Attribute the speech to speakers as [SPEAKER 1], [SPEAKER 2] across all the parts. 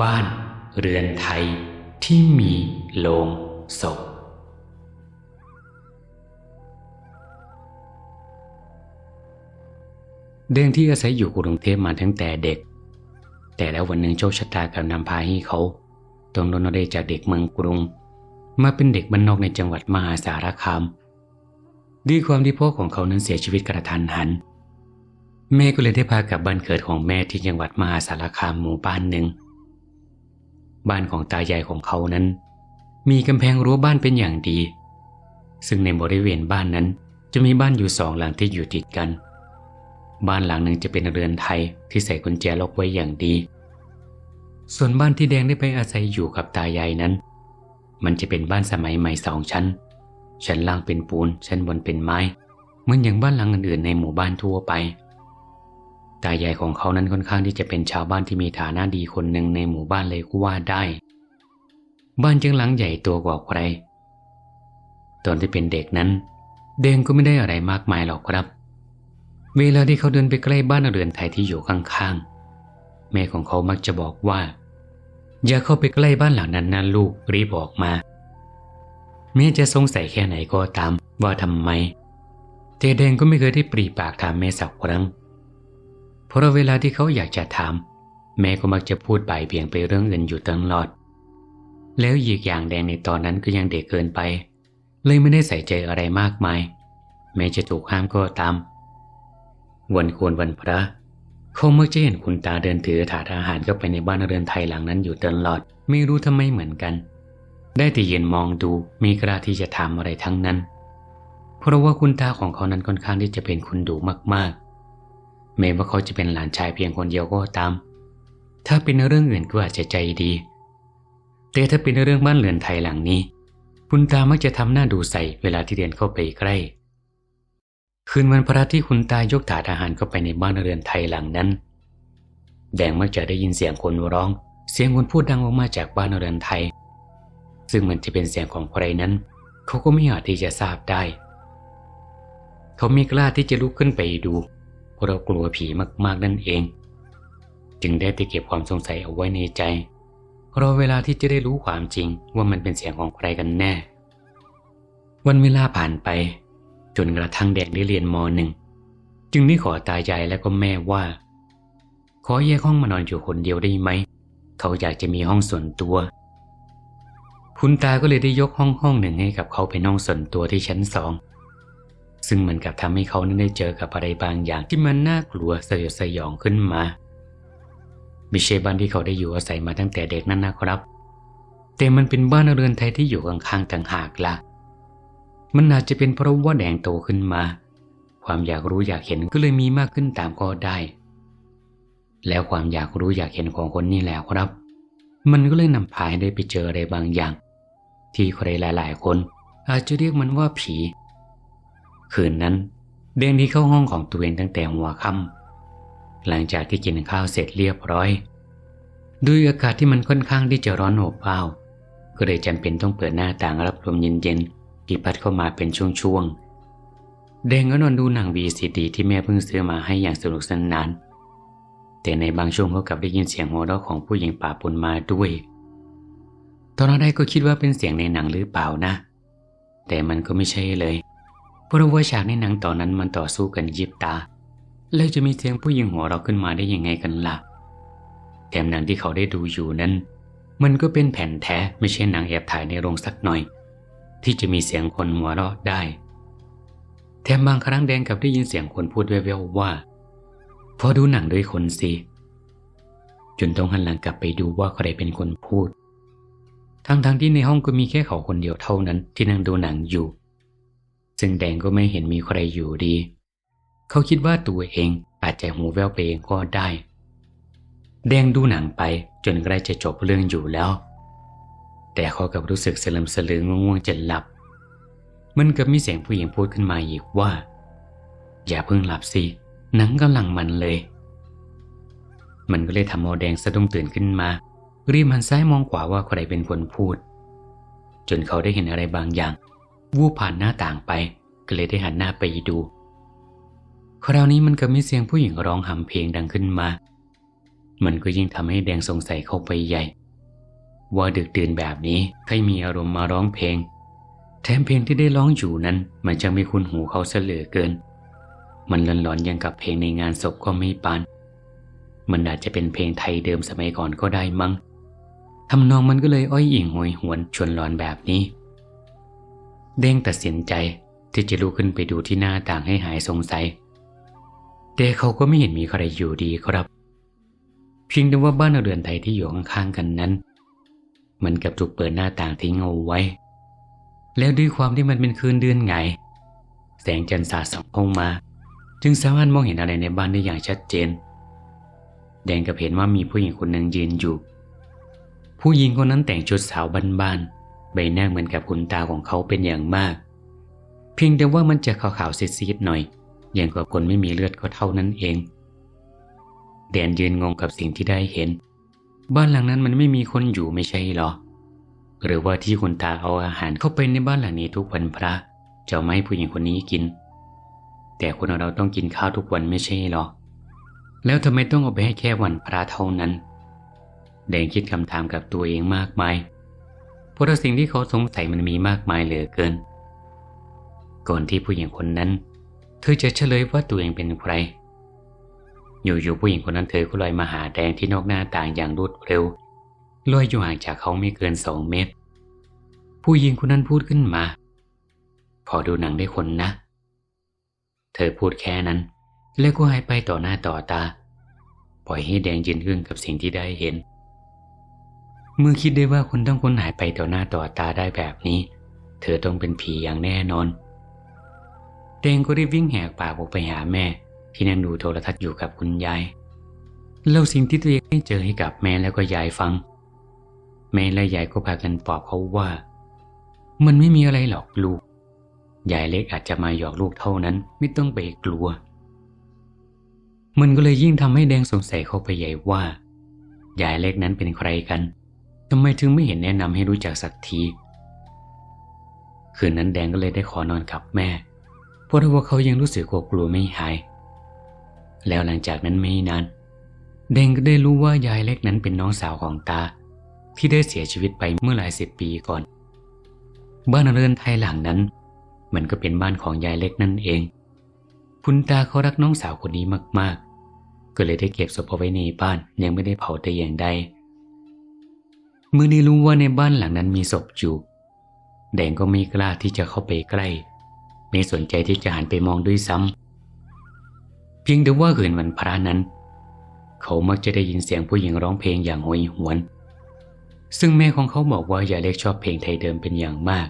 [SPEAKER 1] บ้านเรือนไทยที่มีโลงศพ เดงที่อาศัยอยู่กรุงเทพมาตั้งแต่เด็ก แต่แล้ววันหนึ่งโชคชะตากำนำพาให้เขาต้องโดนเดจากเด็กเมืองกรุง มาเป็นเด็กบ้านนอกในจังหวัดมหาสารคามด้วยความที่พ่อของเขานั้นเสียชีวิตกระทันหัน แม่ก็เลยได้พากลับบ้านเกิดของแม่ที่จังหวัดมหาสารคามหมู่บ้านหนึ่ง บ้านของตายายของเขานั้น มีกำแพงรั้วบ้านเป็นอย่างดี ซึ่งในบริเวณบ้านนั้นจะมีบ้านอยู่สองหลังที่อยู่ติดกัน บ้านหลังหนึ่งจะเป็นเรือนไทยที่ใส่กุญแจล็อกไว้อย่างดี ส่วนบ้านที่แดงได้ไปอาศัยอยู่กับตายายนั้น มันจะเป็นบ้านสมัยใหม่สองชั้น ชั้นล่างเป็นปูน ชั้นบนเป็นไม้ เหมือนอย่างบ้านหลังอื่นๆในหมู่บ้านทั่วไป ตายายของเขานั้นค่อนข้างที่จะเป็นชาวบ้านที่มีฐานะดีคนหนึ่งในหมู่บ้านเลยก็ว่าได้ บ้านจึงหลังใหญ่ตัวกว่าใคร ตอนที่เป็นเด็กนั้น เดงก็ไม่ได้อะไรมากมายหรอกครับ เวลาที่เขาเดินไปใกล้บ้านเรือนไทยที่อยู่ข้างๆ แม่ของเขามักจะบอกว่า อย่าเข้าไปใกล้บ้านหลังนั้นนะลูกรีบออกมาแม้จะสงสัยแค่ไหนก็ตามว่าทำไมเจแดงก็ไม่เคยได้ปรีปากถามแม่สักครั้ง ราะเวลาที่เขาอยากจะถาม แม่ก็มักจะพูดบ่ายเบี่ยงไปเรื่องเงินอยู่ตลอด แล้วอีกอย่างแดงในตอนนั้นก็ยังเด็กเกินไป เลยไม่ได้ใส่ใจอะไรมากมาย แม้จะถูกห้ามก็ตาม วันควรวันพระเขามักจะเห็นคุณตาเดินถือถาดอาหารเข้าไปในบ้านเรือนไทยหลังนั้นอยู่ตลอด ไม่รู้ทำไมเหมือนกัน ได้แต่ยืนมองดูมีกล้าที่จะทำอะไรทั้งนั้น เพราะว่าคุณตาของเขานั้นค่อนข้างที่จะเป็นคุณดูมากๆ แม้ว่าเขาจะเป็นหลานชายเพียงคนเดียวก็ตาม ถ้าเป็นเรื่องอื่นก็อาจจะใจดี แต่ถ้าเป็นเรื่องบ้านเรือนไทยหลังนี้ คุณตามักจะทำหน้าดูใส่เวลาที่เดินเข้าไปใกล้ คืนวันพระที่คุณตายกถาดอาหารเข้าไปในบ้านเรือนไทยหลังนั้น แดงมักจะได้ยินเสียงคนร้อง เสียงคนพูดดังออกมาจากบ้านเรือนไทย ซึ่งมันจะเป็นเสียงของใครนั้น เขาก็ไม่อาจที่จะทราบได้ เขาไม่กล้าที่จะลุกขึ้นไปดู ราะเรากลัวผีมากๆนั่นเอง จึงได้ไปเก็บความสงสัยเอาไว้ในใจรอเวลาที่จะได้รู้ความจริงว่ามันเป็นเสียงของใครกันแน่ วันเวลาผ่านไป จนกระทั่งแดงได้เรียนมหนึ่งจึงได้ขอตายายและก็แม่ว่า ขอแยกห้องมานอนอยู่คนเดียวได้ไหม เขาอยากจะมีห้องส่วนตัว คุณตาก็เลยได้ยกห้องห้องหนึ่งให้กับเขาเป็นห้องส่วนตัวที่ชั้นสอง ซึ่งเหมือนกับทำให้เขานั้นได้เจอกับอะไรบางอย่างที่มันน่ากลัวสยดสยองขึ้นมา ไม่ใช่บ้านที่เขาได้อยู่อาศัยมาตั้งแต่เด็กนั่นนะครับ แต่มันเป็นบ้านเรือนไทยที่อยู่ข้างๆต่างหากละ่ะ มันอาจจะเป็นเพราะว่าแดงโตขึ้นมา ความอยากรู้อยากเห็นก็เลยมีมากขึ้นตามก็ได้ แล้วความอยากรู้อยากเห็นของคนนี่แหละครับ มันก็เลยนำพาให้ได้ไปเจออะไรบางอย่าง ที่ใครหลาย ๆ คน อาจจะเรียกมันว่าผี คืนนั้นเดนที่เข้าห้องของตัวเองตั้งแต่หัวค่ำหลังจากที่กินข้าวเสร็จเรียบร้อย ด้วยอากาศที่มันค่อนข้างที่จะร้อนอบอ้าวก็เลยจำเป็นต้องเปิดหน้าต่างรับลมเย็นๆที่พัดเข้ามาเป็นช่วงๆแดงก็นอนดูหนังวีซีดีที่แม่เพิ่งซื้อมาให้อย่างสนุกสนาน แต่ในบางช่วงก็กลับได้ยินเสียงหัวเราะของผู้หญิงป่าปนมาด้วย ตอนแรกก็คิดว่าเป็นเสียงในหนังหรือเปล่านะ แต่มันก็ไม่ใช่เลย เพราะว่าฉากในหนังตอนนั้นมันต่อสู้กันยิบตาแล้วจะมีเสียงผู้หญิงหัวเราะขึ้นมาได้ยังไงกันล่ะ แถมหนังที่เขาได้ดูอยู่นั้น มันก็เป็นแผ่นแท้ไม่ใช่หนังแอบถ่ายในโรงสักหน่อย ที่จะมีเสียงคนหัวเราะได้ แถมบางครั้งแดงกับได้ยินเสียงคนพูดแว่วๆว่า พอดูหนังด้วยคนสิจนต้องหันหลังกลับไปดูว่าใครเป็นคนพูด ทั้งๆทที่ในห้องก็มีแค่เขาคนเดียวเท่านั้นที่นั่งดูหนังอยู่ ซึ่งแดงก็ไม่เห็นมีใครอยู่ดี เขาคิดว่าตัวเองอาจจะหูแว่วไปเองก็ได้ แดงดูหนังไปจนใกล้จะจบเรื่องอยู่แล้ว แต่เขากับรู้สึกสลืมสลือง่วงๆจะหลับ มันกับมีเสียงผู้หญิงพูดขึ้นมาอีกว่า อย่าเพิ่งหลับสิหนังกำลังมันเลย มันก็เลยทำเอาแดงสะดุ้งตื่นขึ้นมารีบหันซ้ายมองขวาว่าใครเป็นคนพูด จนเขาได้เห็นอะไรบางอย่าง วูบผ่านหน้าต่างไป ก็เลยได้หันหน้าไปดู คราวนี้มันก็มีเสียงผู้หญิงร้องหำเพลงดังขึ้นมา มันก็ยิ่งทำให้แดงสงสัยเข้าไปใหญ่ ว่าดึกดื่นแบบนี้ใครมีอารมณ์มาร้องเพลง แถมเพลงที่ได้ร้องอยู่นั้น มันจะไม่คุ้นหูเขาเสลือเกิน มันหลอนๆยังกับเพลงในงานศพก็ไม่ปาน มันอาจจะเป็นเพลงไทยเดิมสมัยก่อนก็ได้มั้งทำนองมันก็เลยอ้อยอิงหวยหวนชวนหลอนแบบนี้ เด้งตัดสินใจที่จะลุกขึ้นไปดูที่หน้าต่างให้หายสงสัย แต่เขาก็ไม่เห็นมีใครอยู่ดีครับ เพียงแต่ว่าบ้านเรือนไทยที่อยู่ข้างๆกันนั้น เหมือนกับถูกเปิดหน้าต่างทิ้งเอาไว้ แล้วด้วยความที่มันเป็นคืนเดือนไง แสงจันทร์สาดส่องเข้ามา จึงสามารถมองเห็นอะไรในบ้านได้อย่างชัดเจน แดงกับเห็นว่ามีผู้หญิงคนหนึ่งยืนอยู่ ผู้หญิงคนนั้นแต่งชุดสาวบ้านๆ ใบหน้าเหมือนกับคุณตาของเขาเป็นอย่างมาก เพียงแต่ว่ามันจะขาวๆซีดๆหน่อย อย่างกับคนไม่มีเลือดก็เท่านั้นเองแดนยืนงงกับสิ่งที่ได้เห็น บ้านหลังนั้นมันไม่มีคนอยู่ไม่ใช่หรอ หรือว่าที่คุณตาเอาอาหารเข้าไปในบ้านหลังนี้ทุกวันพระจะไม่ให้ผู้หญิงคนนี้กิน แต่คนเราต้องกินข้าวทุกวันไม่ใช่หรอ แล้วทำไมต้องเอาไปให้แค่วันพระเท่านั้น แดงคิดคำถามกับตัวเองมากมาย เพราะสิ่งที่เขาสงสัยมันมีมากมายเหลือเกิน ก่อนที่ผู้หญิงคนนั้น เธอจะเฉลยว่าตัวเองเป็นใคร อยู่ๆผู้หญิงคนนั้นเธอก็ลอยมาหาแดงที่นอกหน้าต่างอย่างรวดเร็วลอยอยู่ห่างจากเขาไม่เกินสองเมตร ผู้หญิงคนนั้นพูดขึ้นมา พอดูหนังได้คนนะ เธอพูดแค่นั้น แล้วก็หายไปต่อหน้าต่อตา ปล่อยให้แดงยืนอึ้งกับสิ่งที่ได้เห็น เมื่อคิดได้ว่าคนต้องคนหายไปต่อหน้าต่อตาได้แบบนี้ เธอต้องเป็นผีอย่างแน่นอนแดงก็รีบวิ่งแหกปากออกไปหาแม่ ที่นั่งดูโทรทัศน์อยู่กับคุณยายเล่าสิ่งที่ตัวเองได้เจอให้กับแม่แล้วก็ยายฟัง แม่และยายก็พากันปลอบเขาว่า มันไม่มีอะไรหรอกลูกยายเล็กอาจจะมาหยอกลูกเท่านั้น ไม่ต้องไปกลัว มันก็เลยยิ่งทำให้แดงสงสัยเข้าไปใหญ่ว่า ยายเล็กนั้นเป็นใครกัน ทำไมถึงไม่เห็นแนะนำให้รู้จักสักที คืนนั้นแดงก็เลยได้ขอนอนกับแม่ เพราะว่าเขายังรู้สึกกลัวไม่หาย แล้วหลังจากนั้นไม่นาน แดงก็ได้รู้ว่ายายเล็กนั้นเป็นน้องสาวของตา ที่ได้เสียชีวิตไปเมื่อหลายสิบปีก่อน บ้านเรือนไทยหลังนั้น มันก็เป็นบ้านของยายเล็กนั่นเอง คุณตาเขารักน้องสาวคนนี้มากๆ ก็เลยได้เก็บศพเอาไว้ในบ้านยังไม่ได้เผาแต่อย่างใด เมื่อได้รู้ว่าในบ้านหลังนั้นมีศพอยู่ แดงก็ไม่กล้าที่จะเข้าไปใกล้ ไม่สนใจที่จะหันไปมองด้วยซ้ำเพียงแต่ว่าคืนวันพระนั้น เขามักจะได้ยินเสียงผู้หญิงร้องเพลงอย่างโหยหวน ซึ่งแม่ของเขาบอกว่ายายเล็กชอบเพลงไทยเดิมเป็นอย่างมาก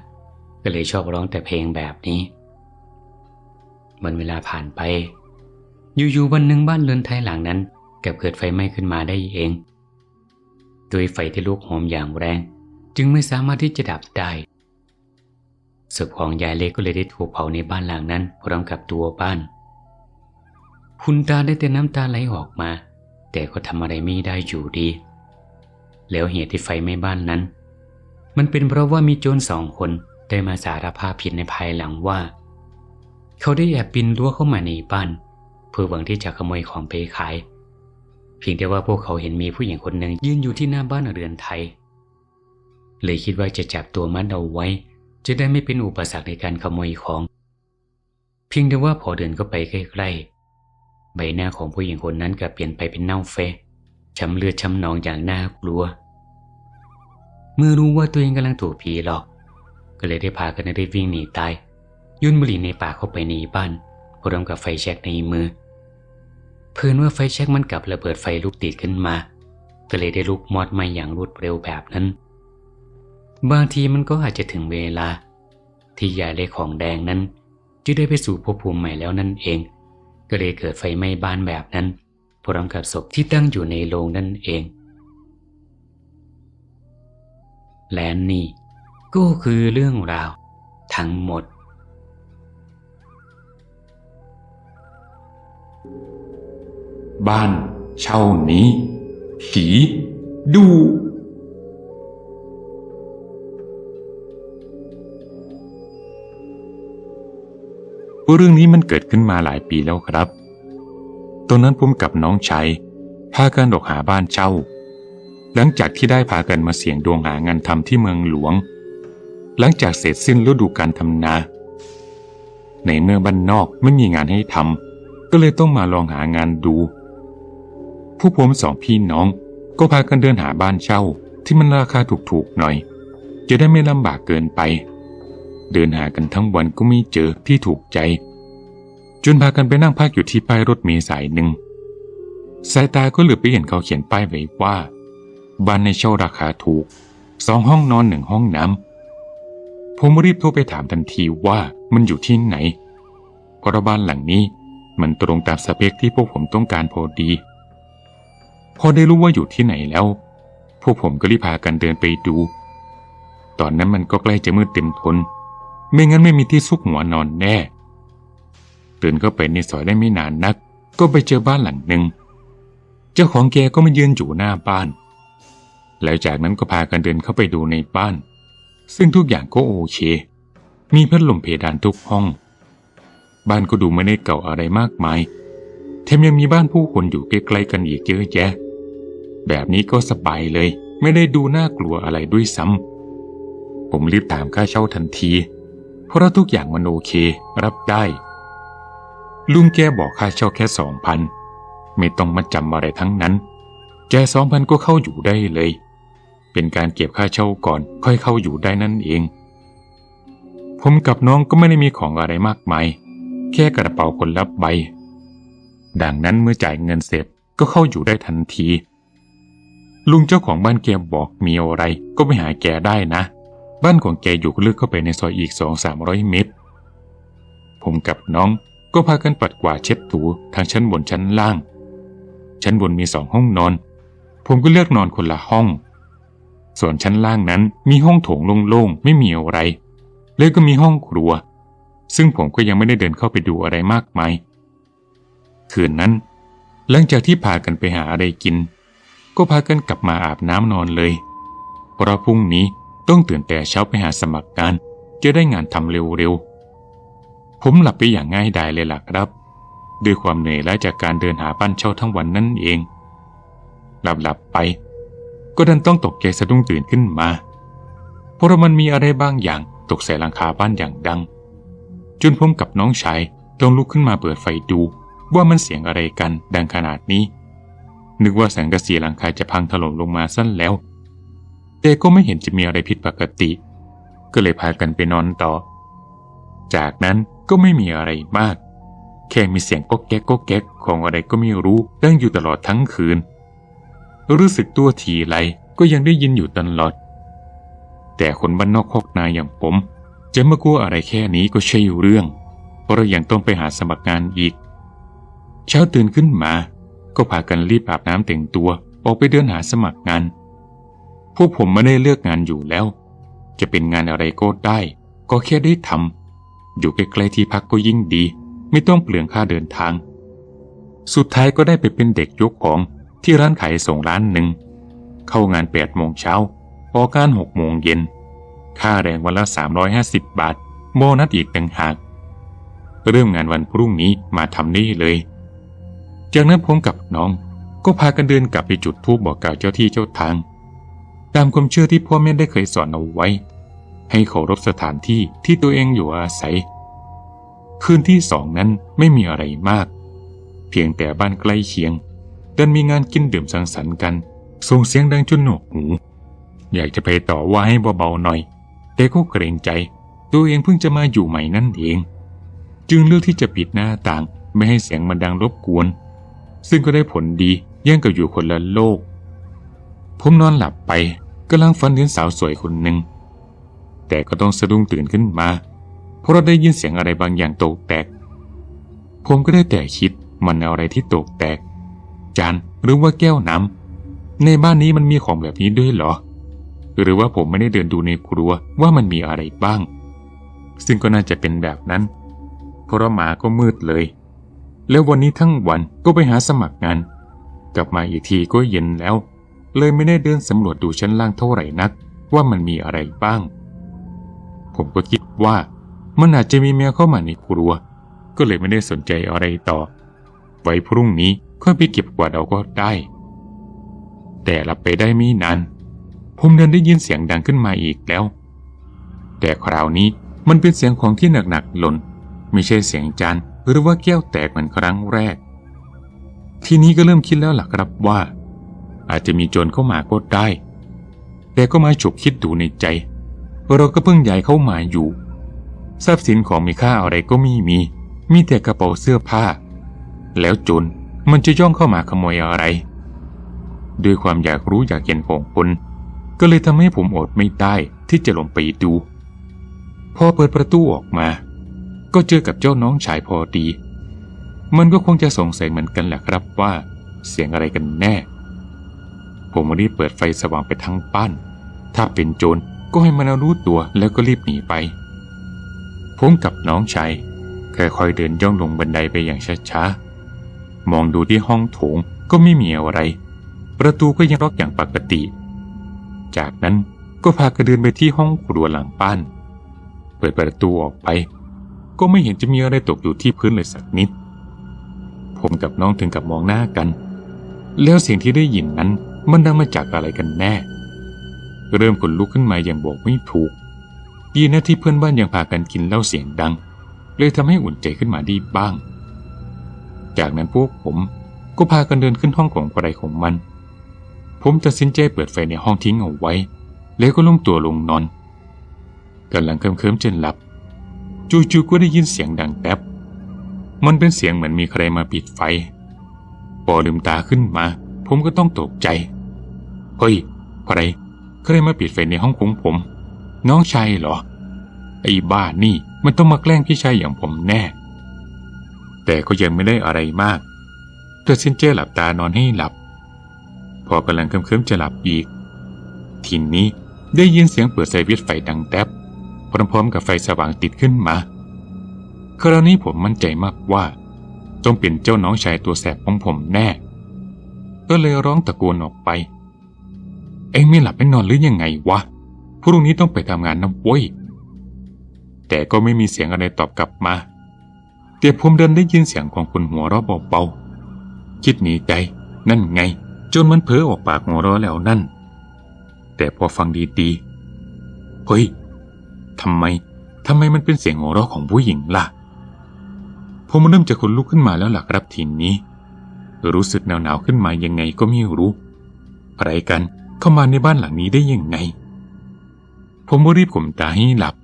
[SPEAKER 1] ก็เลยชอบร้องแต่เพลงแบบนี้มันเวลาผ่านไป อยู่ๆวันหนึ่งบ้านเรือนไทยหลังนั้นกลับเกิดไฟไหม้ขึ้นมาได้เอง โดยไฟที่ลุกโหมอย่างแรง จึงไม่สามารถที่จะดับได้ศพของยายเล็กก็เลยได้ถูกเผาในบ้านหลังนั้นพร้อมกับตัวบ้าน คุณตาได้แต่น้ำตาไหลออกมา แต่ก็ทำอะไรไม่ได้อยู่ดี แล้วเหตุที่ไฟไหม้บ้านนั้น มันเป็นเพราะว่ามีโจรสองคนได้มาสารภาพผิดในภายหลังว่า เขาได้แอบปีนรั้วเข้ามาในบ้าน เพื่อหวังที่จะขโมยของไปขาย เพียงแต่ว่าพวกเขาเห็นมีผู้หญิงคนหนึ่งยืนอยู่ที่หน้าบ้านเรือนไทย เลยคิดว่าจะจับตัวมันเอาไว้ จะได้ไม่เป็นอุปสรรคในการขโมยของ เพียงแต่ว่าพอเดินเข้าไปใกล้ๆ ใบหน้าของผู้หญิงคนนั้นกลับเปลี่ยนไปเป็นเน่าเฟะช้ำเลือดช้ำนองอย่างน่ากลัว เมื่อรู้ว่าตัวเองกำลังถูกผีหลอก ก็เลยได้พากันรีบวิ่งหนีตาย ยุ่นบุหรี่ในป่าเข้าไปในบ้านพร้อมกับไฟแช็กในมือ เพื่อนว่าไฟแช็กมันกลับระเบิดไฟลุกติดขึ้นมา ก็เลยได้ลุกมอดไหมอย่างรวดเร็วแบบนั้น บางทีมันก็อาจจะถึงเวลา ที่ยายเล็กของแดงนั้นจะได้ไปสู่ภพภูมิใหม่แล้วนั่นเอง ก็เลยเกิดไฟไหม้บ้านแบบนั้นพร้อมกับศพที่ตั้งอยู่ในโรงนั่นเอง และนี่ก็คือเรื่องราวทั้งหมด
[SPEAKER 2] บ้านเช่านี้ ผีดู เรื่องนี้มันเกิดขึ้นมาหลายปีแล้วครับ ตอนนั้นผมกับน้องชายพากันออกหาบ้านเช่า หลังจากที่ได้พากันมาเสี่ยงดวงหางานทำที่เมืองหลวง หลังจากเสร็จสิ้นฤดูการทำนา ในเมื่อบ้านนอกไม่มีงานให้ทำก็เลยต้องมาลองหางานดู ผู้ผมสองพี่น้อง ก็พากันเดินหาบ้านเช่าที่มันราคาถูกๆหน่อย จะได้ไม่ลำบากเกินไป เดินหากันทั้งวันก็ไม่เจอที่ถูกใจ จนพากันไปนั่งพักอยู่ที่ป้ายรถเมล์สายหนึ่งสายตาก็เหลือไปเห็นเขาเขียนป้ายไว้ว่า บ้านในเช่าราคาถูกสองห้องนอนหนึ่งห้องน้ำผมรีบโทรไปถามทันทีว่ามันอยู่ที่ไหนเพราะบ้านหลังนี้มันตรงตามสเปคที่พวกผมต้องการพอดี พอได้รู้ว่าอยู่ที่ไหนแล้ว พวกผมก็รีบพากันเดินไปดู ตอนนั้นมันก็ใกล้จะมืดเต็มทน ไม่งั้นไม่มีที่ซุกหัวนอนแน่เดินเข้าไปในซอยได้ไม่นานนัก ก็ไปเจอบ้านหลังหนึ่ง เจ้าของแกก็มายืนอยู่หน้าบ้าน แล้วจากนั้นก็พากันเดินเข้าไปดูในบ้าน ซึ่งทุกอย่างก็โอเค มีพัดลมเพดานทุกห้อง บ้านก็ดูไม่ได้เก่าอะไรมากมาย แถมยังมีบ้านผู้คนอยู่ใกล้ๆกันอีกเยอะแยะ แบบนี้ก็สบายเลย ไม่ได้ดูน่ากลัวอะไรด้วยซ้ำ ผมรีบตามค่าเช่าทันที เพราะทุกอย่างมันโอเค รับได้ ลุงแกบอกค่าเช่าแค่สองพันไม่ต้องมาจำอะไรทั้งนั้น แกสองพันก็เข้าอยู่ได้เลย เป็นการเก็บค่าเช่าก่อนค่อยเข้าอยู่ได้นั่นเอง ผมกับน้องก็ไม่ได้มีของอะไรมากมาย แค่กระเป๋าคนละใบ ดังนั้นเมื่อจ่ายเงินเสร็จก็เข้าอยู่ได้ทันที ลุงเจ้าของบ้านแกบอกมีอะไรก็ไปหาแกได้นะ บ้านของแกอยู่ลึกเข้าไปในซอยอีกสองสามร้อยเมตร ผมกับน้องก็พากันปัดกวาดเช็ดถูทางชั้นบนชั้นล่าง ชั้นบนมีสองห้องนอน ผมก็เลือกนอนคนละห้อง ส่วนชั้นล่างนั้นมีห้องโถงโล่งๆไม่มีอะไรแล้วก็มีห้องครัว ซึ่งผมก็ยังไม่ได้เดินเข้าไปดูอะไรมากมาย คืนนั้น หลังจากที่พากันไปหาอะไรกิน ก็พากันกลับมาอาบน้ำนอนเลย เพราะพรุ่งนี้ต้องตื่นแต่เช้าไปหาสมัครงานจะได้งานทำเร็วๆ ผมหลับไปอย่างง่ายดายเลยล่ะครับ ด้วยความเหนื่อยล้าจากการเดินหาบ้านเช่าทั้งวันนั่นเอง หลับๆไป ก็ดันต้องตกใจสะดุ้งตื่นขึ้นมาเพราะมันมีอะไรบางอย่างตกใส่หลังคาบ้านอย่างดัง จนผมกับน้องชายต้องลุกขึ้นมาเปิดไฟดู ว่ามันเสียงอะไรกันดังขนาดนี้ นึกว่าแสงกระสีหลังคาจะพังถล่มลงมาสั้นแล้ว แต่ก็ไม่เห็นจะมีอะไรผิดปกติ ก็เลยพากันไปนอนต่อ จากนั้นก็ไม่มีอะไรมาก แค่มีเสียงก๊กแก๊กก๊กแก๊กของอะไรก็ไม่รู้ดังอยู่ตลอดทั้งคืน รู้สึกตัวทีไรก็ยังได้ยินอยู่ตลอด แต่คนบ้านนอกคอกนาอย่างผม จะมากลัวอะไรแค่นี้ก็ใช่เรื่อง เพราะเรายังต้องไปหาสมัครงานอีก เช้าตื่นขึ้นมา ก็พากันรีบอาบน้ำแต่งตัวออกไปเดินหาสมัครงาน พวกผมไม่ได้เลือกงานอยู่แล้ว จะเป็นงานอะไรก็ได้ ก็แค่ได้ทำอยู่ใกล้ๆที่พักก็ยิ่งดี ไม่ต้องเปลืองค่าเดินทาง สุดท้ายก็ได้ไปเป็นเด็กยกของที่ร้านขายส่งร้านหนึ่ง เข้างาน8โมงเช้าออกงาน6โมงเย็น ค่าแรงวันละ 350 บาท โบนัสอีกต่างหาก เริ่มงานวันพรุ่งนี้มาทำนี่เลย จากนั้นผมกับน้องก็พากันเดินกลับไปจุดธูปบอกกล่าวเจ้าที่เจ้าทาง ตามความเชื่อที่พ่อแม่ได้เคยสอนเอาไว้ ให้เคารพสถานที่ที่ตัวเองอยู่อาศัย คืนที่สองนั้นไม่มีอะไรมาก เพียงแต่บ้านใกล้เคียงดันมีงานกินดื่มสังสรรค์กันส่งเสียงดังจนหนวกหู อยากจะไปต่อว่าให้เบาๆหน่อย แต่ก็เกรงใจ ตัวเองเพิ่งจะมาอยู่ใหม่นั่นเอง จึงเลือกที่จะปิดหน้าต่างไม่ให้เสียงมันดังรบกวน ซึ่งก็ได้ผลดีแย่งกับอยู่คนละโลก ผมนอนหลับไปกำลังฝันถึงสาวสวยคนหนึ่ง แต่ก็ต้องสะดุ้งตื่นขึ้นมา เพราะเราได้ยินเสียงอะไรบางอย่างตกแตก ผมก็ได้แต่คิดมันอะไรที่ตกแตก จานหรือว่าแก้วน้ำในบ้านนี้มันมีของแบบนี้ด้วยเหรอ หรือว่าผมไม่ได้เดินดูในครัวว่ามันมีอะไรบ้าง ซึ่งก็น่าจะเป็นแบบนั้น เพราะหมาก็มืดเลย แล้ววันนี้ทั้งวันก็ไปหาสมัครงาน กลับมาอีกทีก็เย็นแล้ว เลยไม่ได้เดินสำรวจดูชั้นล่างเท่าไหร่นัก ว่ามันมีอะไรบ้าง ผมก็คิดว่ามันอาจจะมีแมวเข้ามาในครัว ก็เลยไม่ได้สนใจอะไรต่อ ไว้พรุ่งนี้ค่อยไปเก็บกวาดเอาก็ได้ แต่หลับไปได้ไม่นานผมเดินได้ยินเสียงดังขึ้นมาอีกแล้ว แต่คราวนี้มันเป็นเสียงของที่หนักๆหล่น ไม่ใช่เสียงจาน หรือว่าแก้วแตกเหมือนครั้งแรก ทีนี้ก็เริ่มคิดแล้วล่ะครับว่า อาจจะมีโจรเข้ามาก็ได้ แต่ก็มาฉุกคิดดูในใจ เราก็เพิ่งย้ายเข้ามาอยู่ ทรัพย์สินของมีค่าอะไรก็ไม่มี มีแต่กระเป๋าเสื้อผ้า แล้วโจรมันจะย่องเข้ามาขโมยอะไร ด้วยความอยากรู้อยากเห็นของคนก็เลยทำให้ผมอดไม่ได้ที่จะลงไปดู พอเปิดประตูออกมา ก็เจอกับเจ้าน้องชายพอดี มันก็คงจะสงสัยเหมือนกันแหละครับว่า เสียงอะไรกันแน่ ผมรีบเปิดไฟสว่างไปทั้งบ้าน ถ้าเป็นโจรก็ให้มันรู้ตัวแล้วก็รีบหนีไป ผมกับน้องชายค่อยๆเดินย่องลงบันไดไปอย่างช้าๆ มองดูที่ห้องโถงก็ไม่มีอะไร ประตูก็ยังล็อกอย่างปกติ จากนั้นก็พากันเดินไปที่ห้องครัวหลังบ้าน เปิดประตูออกไป ก็ไม่เห็นจะมีอะไรตกอยู่ที่พื้นเลยสักนิด ผมกับน้องถึงกับมองหน้ากัน แล้วเสียงที่ได้ยินนั้นมันดังมาจากอะไรกันแน่ เริ่มขนลุกขึ้นมาอย่างบอกไม่ถูก ดีนะที่เพื่อนบ้านยังพากันกินเหล้าเสียงดัง เลยทำให้อุ่นใจขึ้นมาได้บ้าง จากนั้นพวกผมก็พากันเดินขึ้นห้องของใครของมัน ผมตัดสินใจเปิดไฟในห้องทิ้งเอาไว้ แล้วก็ล้มตัวลงนอนกำลังเคลิ้มๆจนหลับ จู่ๆก็ได้ยินเสียงดังแป๊บ มันเป็นเสียงเหมือนมีใครมาปิดไฟ พอลืมตาขึ้นมา ผมก็ต้องตกใจ เฮ้ย ใคร ใครมาปิดไฟในห้องของผม น้องชายเหรอ ไอ้บ้านี่มันต้องมาแกล้งพี่ชายอย่างผมแน่ แต่ก็ยังไม่ได้อะไรมากตัดสินใจหลับตานอนให้หลับ พอกำลังเคลิ้มๆจะหลับอีก ทีนี้ได้ยินเสียงเปิดไซวิตไฟดังแทบ พร้อมๆกับไฟสว่างติดขึ้นมาคราวนี้ผมมั่นใจมากว่าต้องเป็นเจ้าน้องชายตัวแสบของผมแน่ ก็เลยร้องตะโกนออกไป เอ็งไม่หลับไม่นอนหรือยังไงวะพรุ่งนี้ต้องไปทำงานนะเว้ยแต่ก็ไม่มีเสียงอะไรตอบกลับมา แต่ผมเดินได้ยินเสียงของคนหัวเราะเบาๆคิดหนีใจ นั่นไง จนมันเพ้อออกปากหัวเราะแล้วนั่น แต่พอฟังดีๆเฮ้ย ทำไม ทำไมมันเป็นเสียงหัวเราะของผู้หญิงล่ะ ผมเริ่มจะขนลุกขึ้นมาแล้วล่ะครับทีนี้ รู้สึกหนาวๆขึ้นมายังไงก็ไม่รู้ใครกันเข้ามาในบ้านหลังนี้ได้ยังไง ผมรีบข่มตาให้หลับ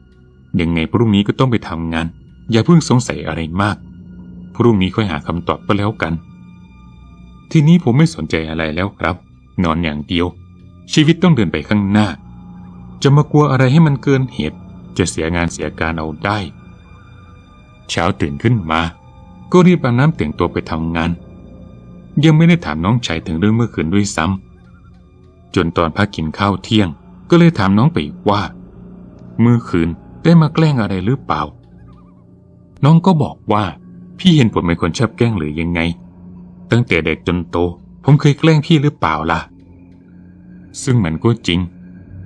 [SPEAKER 2] ยังไงพรุ่งนี้ก็ต้องไปทำงาน อย่าเพิ่งสงสัยอะไรมาก พรุ่งนี้ค่อยหาคำตอบก็แล้วกัน ทีนี้ผมไม่สนใจอะไรแล้วครับ นอนอย่างเดียว ชีวิตต้องเดินไปข้างหน้าจะมากลัวอะไรให้มันเกินเหตุ จะเสียงานเสียการเอาได้ เช้าตื่นขึ้นมา ก็รีบอาบน้ำแต่งตัวไปทำงาน ยังไม่ได้ถามน้องชายถึงเรื่องเมื่อคืนด้วยซ้ำจนตอนพักกินข้าวเที่ยง ก็เลยถามน้องไปว่า เมื่อคืนได้มาแกล้งอะไรหรือเปล่า น้องก็บอกว่า พี่เห็นผมเป็นคนชอบแกล้งหรือยังไง ตั้งแต่เด็กจนโต ผมเคยแกล้งพี่หรือเปล่าล่ะ ซึ่งมันก็จริง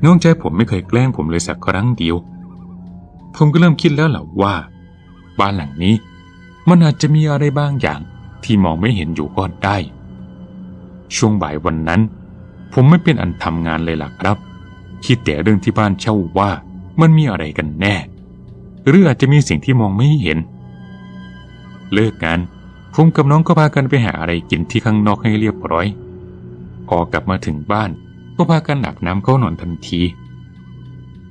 [SPEAKER 2] น้องชายผมไม่เคยแกล้งผมเลยสักครั้งเดียว ผมก็เริ่มคิดแล้วแหละว่า บ้านหลังนี้ มันอาจจะมีอะไรบางอย่างที่มองไม่เห็นอยู่ก็ได้ ช่วงบ่ายวันนั้น ผมไม่เป็นอันทำงานเลยล่ะครับ คิดแต่เรื่องที่บ้านเช่าว่ามันมีอะไรกันแน่ หรืออาจจะมีสิ่งที่มองไม่เห็น เลิกงานผมกับน้องก็พากันไปหาอะไรกินที่ข้างนอกให้เรียบร้อย พอกลับมาถึงบ้านก็พากันอาบน้ำเข้านอนทันที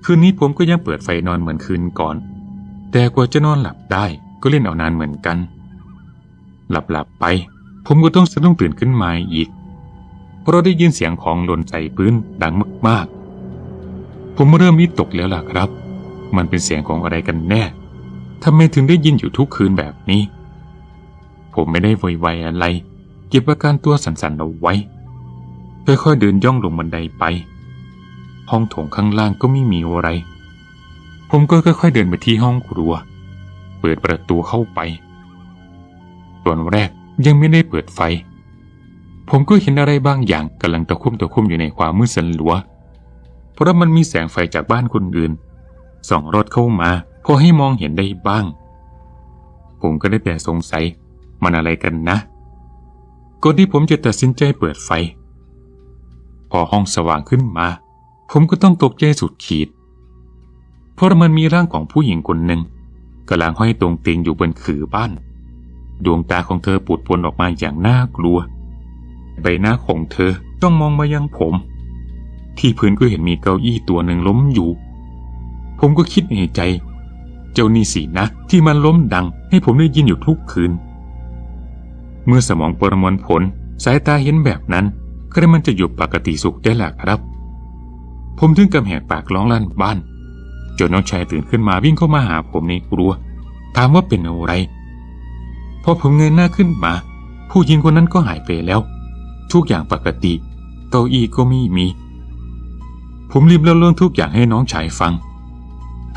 [SPEAKER 2] คืนนี้ผมก็ยังเปิดไฟนอนเหมือนคืนก่อน แต่กว่าจะนอนหลับได้ก็เล่นเอานานเหมือนกันหลับหลับๆไป ผมก็ต้องสะดุ้งตื่นขึ้นมาอีก เพราะได้ยินเสียงของหล่นใส่พื้นดังมากๆ ผมเริ่มวิตกแล้วล่ะครับ มันเป็นเสียงของอะไรกันแน่ทำไมถึงได้ยินอยู่ทุกคืนแบบนี้ ผมไม่ได้โวยวายอะไร เก็บอาการตัวสั่นๆเอาไว้ค่อยๆเดินย่องลงบันไดไป ห้องโถงข้างล่างก็ไม่มีอะไร ผมก็ค่อยๆเดินไปที่ห้องครัว เปิดประตูเข้าไปตอนแรกยังไม่ได้เปิดไฟ ผมก็เห็นอะไรบางอย่างกำลังตะคุ่มตะคุ่มอยู่ในความมืดสลัว เพราะมันมีแสงไฟจากบ้านคนอื่นส่องรถเข้ามาพอให้มองเห็นได้บ้าง ผมก็ได้แต่สงสัยมันอะไรกันนะก่อนที่ผมจะตัดสินใจเปิดไฟ พอห้องสว่างขึ้นมา ผมก็ต้องตกใจสุดขีด เพราะมันมีร่างของผู้หญิงคนหนึ่งกำลังห้อยตรงเตียงอยู่บนขือบ้าน ดวงตาของเธอปูดปนออกมาอย่างน่ากลัว ใบหน้าของเธอต้องมองมายังผม ที่พื้นก็เห็นมีเก้าอี้ตัวหนึ่งล้มอยู่ ผมก็คิดในใจ เจ้านี่สินะที่มันล้มดังให้ผมได้ยินอยู่ทุกคืน เมื่อสมองประมวลผลสายตาเห็นแบบนั้นก็ได้มันจะอยู่ปกติสุขได้แหละครับ ผมถึงกำแหกปากร้องลั่นบ้าน จนน้องชายตื่นขึ้นมาวิ่งเข้ามาหาผมในครัว ถามว่าเป็นอะไร พอผมเงยหน้าขึ้นมา ผู้หญิงคนนั้นก็หายไปแล้ว ทุกอย่างปกติ เก้าอี้ก็ไม่มี ผมรีบเล่าเรื่องทุกอย่างให้น้องชายฟัง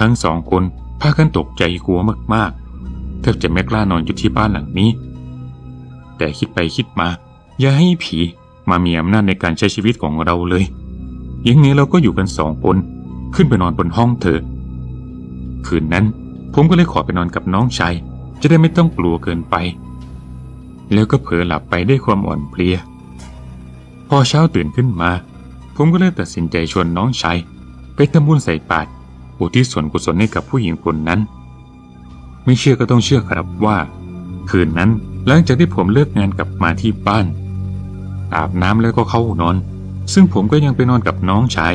[SPEAKER 2] ทั้งสองคนพากันตกใจกลัวมากๆแทบจะไม่กล้านอนอยู่ที่บ้านหลังนี้ แต่คิดไปคิดมา อย่าให้ผีมามีอำนาจในการใช้ชีวิตของเราเลย ยังไงเราก็อยู่กันสองคนขึ้นไปนอนบนห้องเถอคืนนั้นผมก็เลยขอไปนอนกับน้องชายจะได้ไม่ต้องกลัวเกินไป แล้วก็เผลอหลับไปได้วยความอ่อนเพลีย พอเช้าตื่นขึ้นมา ผมก็เลยตัดสินใจชวนน้องชายไปทำบุญใส่บาตรอุทิศส่วนกุศลให้กับผู้หญิงคนนั้น ไม่เชื่อก็ต้องเชื่อครับว่า คืนนั้นหลังจากที่ผมเลิกงานกลับมาที่บ้าน อาบน้ำแล้วก็เข้านอน ซึ่งผมก็ยังไปนอนกับน้องชาย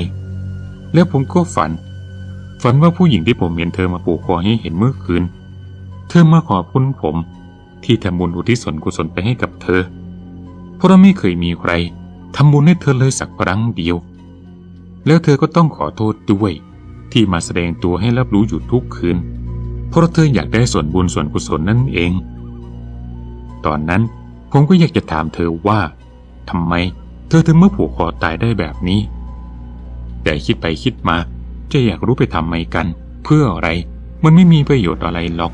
[SPEAKER 2] แล้วผมก็ฝัน ฝันว่าผู้หญิงที่ผมเห็นเธอมาปูคอให้เห็นเมื่อคืน เธอมาขอบคุณผม ที่ทำบุญอุทิศส่วนกุศลไปให้กับเธอ เพราะไม่เคยมีใครทำบุญให้เธอเลยสักครั้งเดียว แล้วเธอก็ต้องขอโทษด้วย ที่มาแสดงตัวให้รับรู้อยู่ทุกคืน เพราะเธออยากได้ส่วนบุญส่วนกุศลนั่นเอง ตอนนั้นผมก็อยากจะถามเธอว่าทำไม เธอถึงเมื่อผูกคอตายได้แบบนี้ แต่คิดไปคิดมา จะอยากรู้ไปทำไมกัน เพื่ออะไร มันไม่มีประโยชน์อะไรหรอก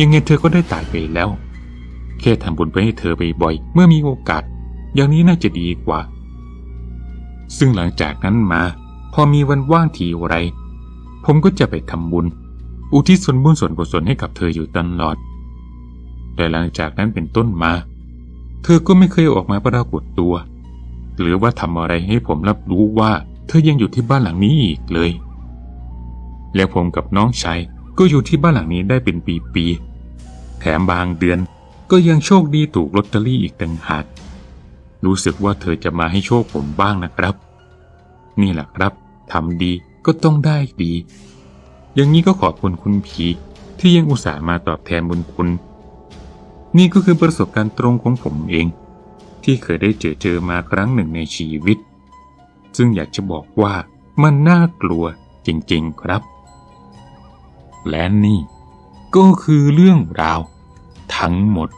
[SPEAKER 2] ยังไงเธอก็ได้ตายไปแล้ว แค่ทำบุญไปให้เธอบ่อยเมื่อมีโอกาส อย่างนี้น่าจะดีกว่า ซึ่งหลังจากนั้นมา พอมีวันว่างทีไร ผมก็จะไปทำบุญ อุทิศส่วนบุญส่วนกุศลให้กับเธออยู่ตลอด แต่หลังจากนั้นเป็นต้นมา เธอก็ไม่เคยออกมาปรากฏตัว หรือว่าทำอะไรให้ผมรับรู้ว่า เธอยังอยู่ที่บ้านหลังนี้อีกเลย แล้วผมกับน้องชายก็อยู่ที่บ้านหลังนี้ได้เป็นปีๆแถมบางเดือนก็ยังโชคดีถูกลอตเตอรี่อีกต่างหากรู้สึกว่าเธอจะมาให้โชคผมบ้างนะครับ นี่แหละครับทำดีก็ต้องได้ดี อย่างนี้ก็ขอบคุณคุณผีที่ยังอุตส่าห์มาตอบแทนบุญคุณ นี่ก็คือประสบการณ์ตรงของผมเอง ที่เคยได้เจอเจอมาครั้งหนึ่งในชีวิต ซึ่งอยากจะบอกว่ามันน่ากลัวจริงๆครับ และนี่ก็คือเรื่องราวทั้งหมด